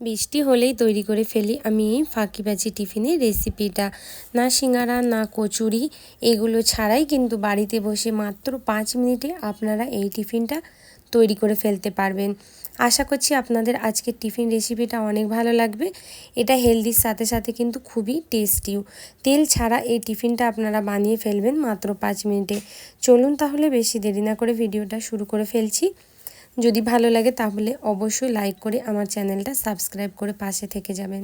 বৃষ্টি হলেই তৈরি করে ফেলি। আমি এই ফাঁকিবাজি টিফিনের রেসিপিটা। না সিঙ্গারা, না কচুরি, এগুলো ছাড়াই কিন্তু বাড়িতে বসে মাত্র পাঁচ মিনিটে আপনারা এই টিফিনটা তৈরি করে ফেলতে পারবেন। আশা করছি আপনাদের আজকের টিফিন রেসিপিটা অনেক ভালো লাগবে। এটা হেলদির সাথে সাথে কিন্তু খুবই টেস্টিও। তেল ছাড়া এই টিফিনটা আপনারা বানিয়ে ফেলবেন মাত্র পাঁচ মিনিটে। চলুন তাহলে বেশি দেরি না করে ভিডিওটা শুরু করে ফেলছি। যদি ভালো লাগে তাহলে অবশ্যই লাইক করে আমার চ্যানেলটা সাবস্ক্রাইব করে পাশে থেকে যাবেন।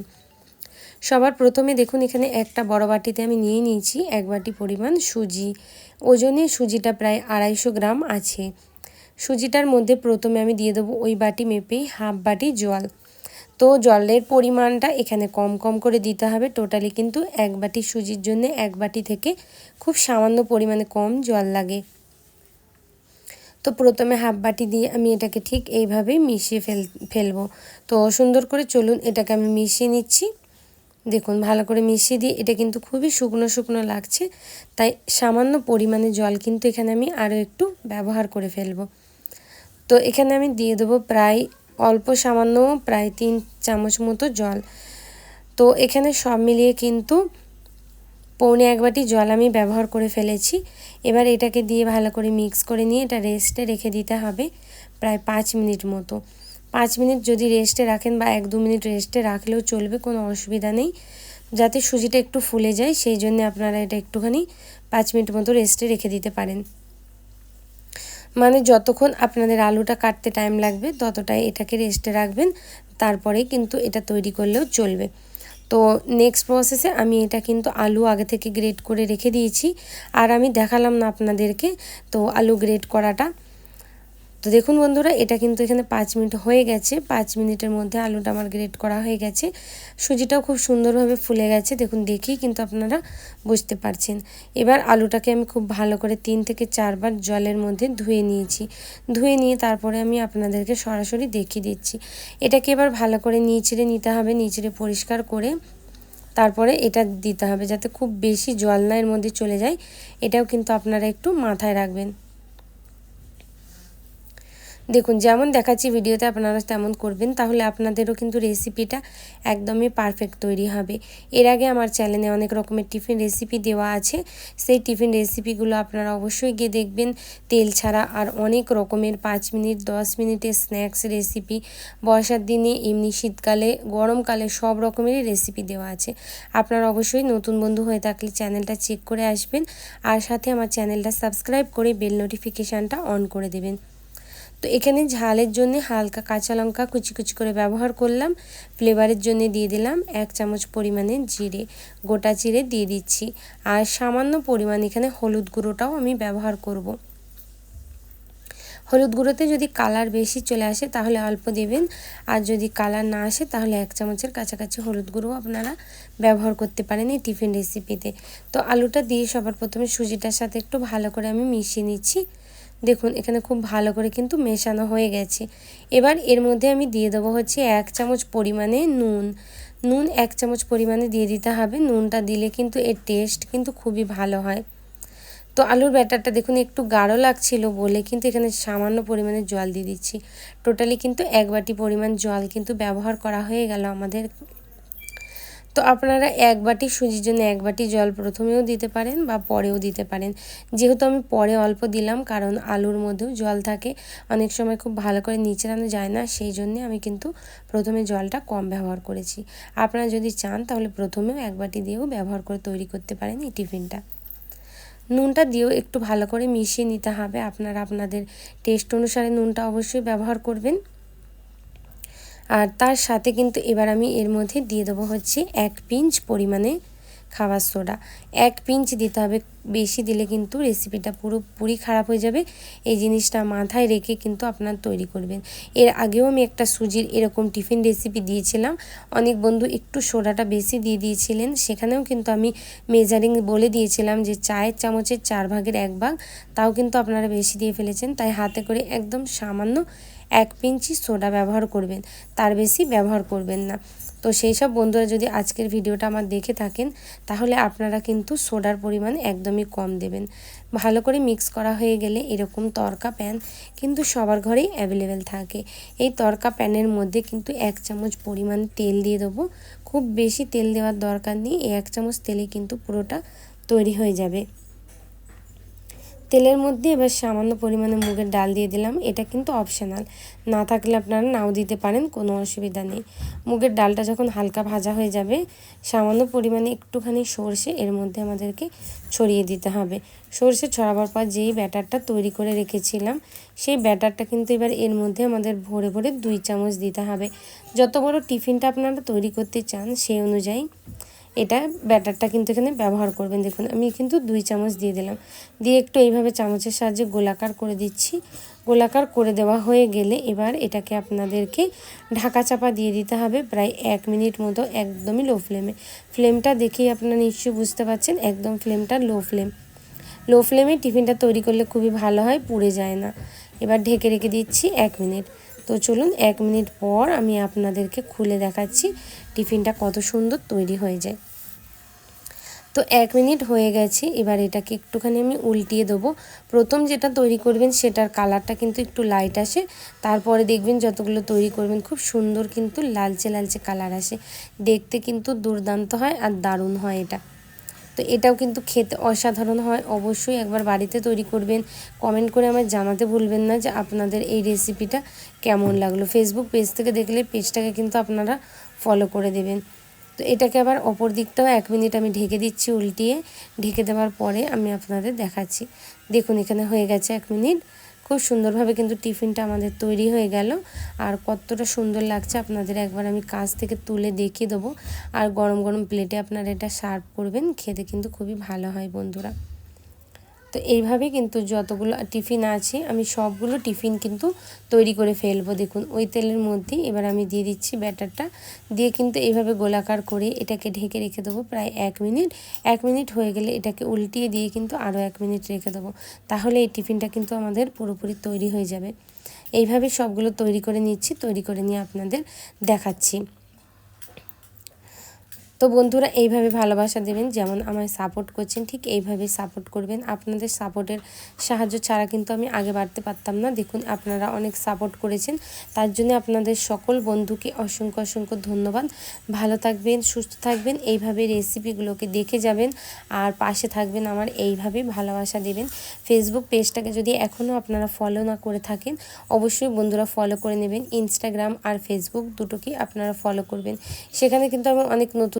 সবার প্রথমে দেখুন এখানে একটা বড় বাটিতে আমি নিয়ে নিয়েছি এক বাটি পরিমাণ সুজি। ওজনে সুজিটা প্রায় আড়াইশো গ্রাম আছে। সুজিটার মধ্যে প্রথমে আমি দিয়ে দেবো ওই বাটি মেপেই হাফ বাটি জল। তো জলের পরিমাণটা এখানে কম কম করে দিতে হবে। টোটালি কিন্তু এক বাটি সুজির জন্য এক বাটি থেকে খুব সামান্য পরিমাণে কম জল লাগে। তো প্রথমে হাফ বাটি দিয়ে আমি এটাকে ঠিক এইভাবেই মিশিয়ে ফেল, ফেলব। তো সুন্দর করে চলুন, এটাকে আমি মিশিয়ে নিচ্ছি। দেখুন, ভালো করে মিশিয়ে দিয়ে, এটা কিন্তু খুবই শুকনো শুকনো লাগছে। তাই সামান্য পরিমাণে জল কিন্তু এখানে আমি আরও একটু ব্যবহার করে ফেলব। তো এখানে আমি দিয়ে দেবো প্রায় অল্প সামান্য, প্রায় তিন চামচ মতো জল। তো এখানে সব মিলিয়ে কিন্তু পৌনে এক বাটি জল আমি ব্যবহার করে ফেলেছি। এবার এটাকে দিয়ে ভালো করে মিক্স করে নিয়ে এটা রেস্টে রেখে দিতে হবে প্রায় পাঁচ মিনিট মতো। পাঁচ মিনিট যদি রেস্টে রাখেন বা এক দু মিনিট রেস্টে রাখলেও চলবে, কোনো অসুবিধা নেই। যাতে সুজিটা একটু ফুলে যায়, সেই জন্য আপনারা এটা একটুখানি পাঁচ মিনিট মতো রেস্টে রেখে দিতে পারেন। মানে যতক্ষণ আপনাদের আলুটা কাটতে টাইম লাগবে, ততটাই এটাকে রেস্টে রাখবেন। তারপরে কিন্তু এটা তৈরি করলেও চলবে। তো নেক্সট প্রসেসে আমি এটা কিন্তু আলু আগে থেকে গ্রেড করে রেখে দিয়েছি। আর আমি দেখালাম না আপনাদেরকে। তো আলু গ্রেড করাটা। তো দেখুন বন্ধুরা, এটা কিন্তু এখানে পাঁচ মিনিট হয়ে গেছে। পাঁচ মিনিটের মধ্যে আলুটা আমার গ্রেট করা হয়ে গেছে। সুজিটাও খুব সুন্দরভাবে ফুলে গেছে। দেখুন, দেখেই কিন্তু আপনারা বুঝতে পারছেন। এবার আলুটাকে আমি খুব ভালো করে তিন থেকে চারবার জলের মধ্যে ধুয়ে নিয়েছি। ধুয়ে নিয়ে তারপরে আমি আপনাদেরকে সরাসরি দেখিয়ে দিচ্ছি। এটাকে এবার ভালো করে নিচড়ে নিতে হবে, নিচড়ে পরিষ্কার করে তারপরে এটা দিতে হবে যাতে খুব বেশি জল না এর মধ্যে চলে যায়। এটাও কিন্তু আপনারা একটু মাথায় রাখবেন। দেখুন, যেমন দেখাচ্ছি ভিডিওতে আপনারা তেমন করবেন, তাহলে আপনাদেরও কিন্তু রেসিপিটা একদমই পারফেক্ট তৈরি হবে। এর আগে আমার চ্যানেলে অনেক রকমের টিফিন রেসিপি দেওয়া আছে, সেই টিফিন রেসিপিগুলো আপনারা অবশ্যই গিয়ে দেখবেন। তেল ছাড়া আর অনেক রকমের পাঁচ মিনিট, দশ মিনিটের স্ন্যাক্স রেসিপি বর্ষার দিনে, এমনি শীতকালে, গরমকালে সব রকমেরই রেসিপি দেওয়া আছে। আপনারা অবশ্যই নতুন বন্ধু হয়ে থাকলে চ্যানেলটা চেক করে আসবেন, আর সাথে আমার চ্যানেলটা সাবস্ক্রাইব করে বেল নোটিফিকেশানটা অন করে দেবেন। তো এখানে ঝালের জন্য হালকা কাঁচা লঙ্কা কুচি কুচি করে ব্যবহার করলাম। ফ্লেভারের জন্য দিয়ে দিলাম এক চামচ পরিমাণে জিরে, গোটা চিড়ে দিয়ে দিচ্ছি। আর সামান্য পরিমাণ এখানে হলুদ গুঁড়োটাও আমি ব্যবহার করব। হলুদ গুঁড়োতে যদি কালার বেশি চলে আসে তাহলে অল্প দেবেন। আর যদি কালার না আসে তাহলে এক চামচের কাছাকাছি হলুদ গুঁড়ো আপনারা ব্যবহার করতে পারেন এই টিফিন রেসিপিতে তো আলুটা দিয়ে সবার প্রথমে সুজিটার সাথে একটু ভালো করে আমি মিশিয়ে নিচ্ছি। দেখুন, এখানে খুব ভালো করে কিন্তু মেশানো হয়ে গেছে। এবার এর মধ্যে আমি দিয়ে দেবো হচ্ছে এক চামচ পরিমাণে নুন। নুন এক চামচ পরিমাণে দিয়ে দিতে হবে। নুনটা দিলে কিন্তু এর টেস্ট কিন্তু খুবই ভালো হয়। তো আলুর ব্যাটারটা দেখুন, একটু গাঢ় লাগছিল বলে কিন্তু এখানে সামান্য পরিমাণে জল দিয়ে দিচ্ছি। টোটালি কিন্তু এক বাটি পরিমাণ জল কিন্তু ব্যবহার করা হয়ে গেল আমাদের তো আপনারা এক বাটি সুজির জন্য এক বাটি জল প্রথমেও দিতে পারেন বা পরেও দিতে পারেন। যেহেতু আমি পরে অল্প দিলাম, কারণ আলুর মধ্যেও জল থাকে, অনেক সময় খুব ভালো করে নিচড়ানো যায় না, সেই জন্যে আমি কিন্তু প্রথমে জলটা কম ব্যবহার করেছি। আপনারা যদি চান, তাহলে প্রথমেও এক বাটি দিয়েও ব্যবহার করে তৈরি করতে পারেন এই টিফিনটা। নুনটা দিয়েও একটু ভালো করে মিশিয়ে নিতে হবে। আপনারা আপনাদের টেস্ট অনুসারে নুনটা অবশ্যই ব্যবহার করবেন। আর তার সাথে কিন্তু এবার আমি এর মধ্যে দিয়ে দেবো হচ্ছে এক পিঞ্চ পরিমাণে খাবার সোডা। এক পিঞ্চ দিতে হবে, বেশি দিলে কিন্তু রেসিপিটা পুরোপুরি খারাপ হয়ে যাবে। এই জিনিসটা মাথায় রেখে কিন্তু আপনার তৈরি করবেন। এর আগেও আমি একটা সুজির এরকম টিফিন রেসিপি দিয়েছিলাম। অনেক বন্ধু একটু সোডাটা বেশি দিয়ে দিয়েছিলেন। সেখানেও কিন্তু আমি মেজারিং বলে দিয়েছিলাম যে চায়ের চামচের চার ভাগের এক ভাগ, তাও কিন্তু আপনারা বেশি দিয়ে ফেলেছেন। তাই হাতে করে একদম সামান্য এক পিঞ্চি সোডা ব্যবহার করবেন, তার বেশি ব্যবহার করবেন না। তো সেই সব বন্ধুরা যদি আজকের ভিডিওটা আমার দেখে থাকেন, তাহলে আপনারা কিন্তু সোডার পরিমাণ একদমই কম দেবেন। ভালো করে মিক্স করা হয়ে গেলে এরকম তরকা প্যান কিন্তু সবার ঘরেই অ্যাভেলেবেল থাকে। এই তরকা প্যানের মধ্যে কিন্তু এক চামচ পরিমাণ তেল দিয়ে দেবো। খুব বেশি তেল দেওয়ার দরকার নেই, এই এক চামচ তেলে কিন্তু পুরোটা তৈরি হয়ে যাবে। তেলের মধ্যে এবার সামান্য পরিমাণে মুগের ডাল দিয়ে দিলাম। এটা কিন্তু অপশনাল না থাকলে আপনারা নাও দিতে পারেন, কোনো অসুবিধা নেই। মুগের ডালটা যখন হালকা ভাজা হয়ে যাবে, সামান্য পরিমাণে একটুখানি সর্ষে, এর মধ্যে আমাদেরকে ছড়িয়ে দিতে হবে। সর্ষে ছড়াবার পর যেই ব্যাটারটা তৈরি করে রেখেছিলাম, সেই ব্যাটারটা কিন্তু এবার এর মধ্যে আমাদের ভরে ভরে দুই চামচ দিতে হবে। যত বড় টিফিনটা আপনারা তৈরি করতে চান, সেই অনুযায়ী এটা ব্যাটারটা কিন্তু এখানে ব্যবহার করবেন। দেখুন, আমি কিন্তু দুই চামচ দিয়ে দিলাম। দিয়ে একটু এইভাবে চামচের সাহায্যে গোলাকার করে দিচ্ছি। গোলাকার করে দেওয়া হয়ে গেলে এবার এটাকে আপনাদেরকে ঢাকা চাপা দিয়ে দিতে হবে প্রায় এক মিনিট মতো একদমই লো ফ্লেমে ফ্লেমটা দেখেই আপনারা নিশ্চয়ই বুঝতে পারছেন, একদম ফ্লেমটা লো ফ্লেম লো ফ্লেমে টিফিনটা তৈরি করলে খুবই ভালো হয়, পুড়ে যায় না। এবার ঢেকে রেখে দিচ্ছি এক মিনিট। তো চলুন এক মিনিট পর আমি আপনাদেরকে খুলে দেখাচ্ছি টিফিনটা কত সুন্দর তৈরি হয়ে যায়। তো এক মিনিট হয়ে গেছে, এবার এটাকে একটুখানি আমি উল্টিয়ে দেবো। প্রথম যেটা তৈরি করবেন সেটার কালারটা কিন্তু একটু লাইট আসে, তারপরে দেখবেন যতগুলো তৈরি করবেন খুব সুন্দর কিন্তু লালচে লালচে কালার আসে। দেখতে কিন্তু দুর্দান্ত হয় আর দারুণ হয় এটা। তো এটাও কিন্তু খেতে অসাধারণ হয়। অবশ্যই একবার বাড়িতে তৈরি করবেন। কমেন্ট করে আমার জানাতে ভুলবেন না যে আপনাদের এই রেসিপিটা কেমন লাগল। ফেসবুক পেজ থেকে দেখলে পেজটাকে কিন্তু আপনারা ফলো করে দেবেন। তো এটাকে আবার অপর দিকটাও এক মিনিট আমি ঢেকে দিচ্ছি উল্টিয়ে। ঢেকে দেওয়ার পরে আমি আপনাদের দেখাচ্ছি। দেখুন এখানে হয়ে গেছে এক মিনিট খুব সুন্দরভাবে কিন্তু টিফিনটা আমাদের তৈরি হয়ে গেল। আর কতটা সুন্দর লাগছে আপনাদের একবার আমি কাজ থেকে তুলে দেখিয়ে দেবো। আর গরম গরম প্লেটে আপনারা এটা সার্ভ করবেন, খেতে কিন্তু খুবই ভালো হয় বন্ধুরা। তো এইভাবে কিন্তু যতগুলো টিফিন আছে, আমি সবগুলো টিফিন কিন্তু তৈরি করে ফেলব। দেখুন, ওই তেলের মধ্যে এবার আমি দিয়ে দিচ্ছি ব্যাটারটা। দিয়ে কিন্তু এইভাবে গোলাকার করে এটাকে ঢেকে রেখে দেবো প্রায় এক মিনিট। এক মিনিট হয়ে গেলে এটাকে উল্টিয়ে দিয়ে কিন্তু আরও এক মিনিট রেখে দেবো। তাহলে এই টিফিনটা কিন্তু আমাদের পুরোপুরি তৈরি হয়ে যাবে। এইভাবে সবগুলো তৈরি করে নিচ্ছি, তৈরি করে নিয়ে আপনাদের দেখাচ্ছি। তো বন্ধুরা, এইভাবে ভালোবাসা দেবেন, যেমন আমায় সাপোর্ট করছেন, ঠিক এইভাবে সাপোর্ট করবেন। আপনাদের সাপোর্টের সাহায্য ছাড়া কিন্তু আমি আগে বাড়তে পারতাম না। দেখুন, আপনারা অনেক সাপোর্ট করেছেন। তার জন্য আপনাদের সকল বন্ধুকে অসংখ্য অসংখ্য ধন্যবাদ। ভালো থাকবেন, সুস্থ থাকবেন, এইভাবে রেসিপিগুলোকে দেখে যাবেন আর পাশে থাকবেন আমার এইভাবে ভালোবাসা দেবেন। ফেসবুক পেজটাকে যদি এখনও আপনারা ফলো না করে থাকেন, অবশ্যই বন্ধুরা ফলো করে নেবেন। ইনস্টাগ্রাম আর ফেসবুক দুটোকে আপনারা ফলো করবেন। সেখানে কিন্তু আমি অনেক নতুন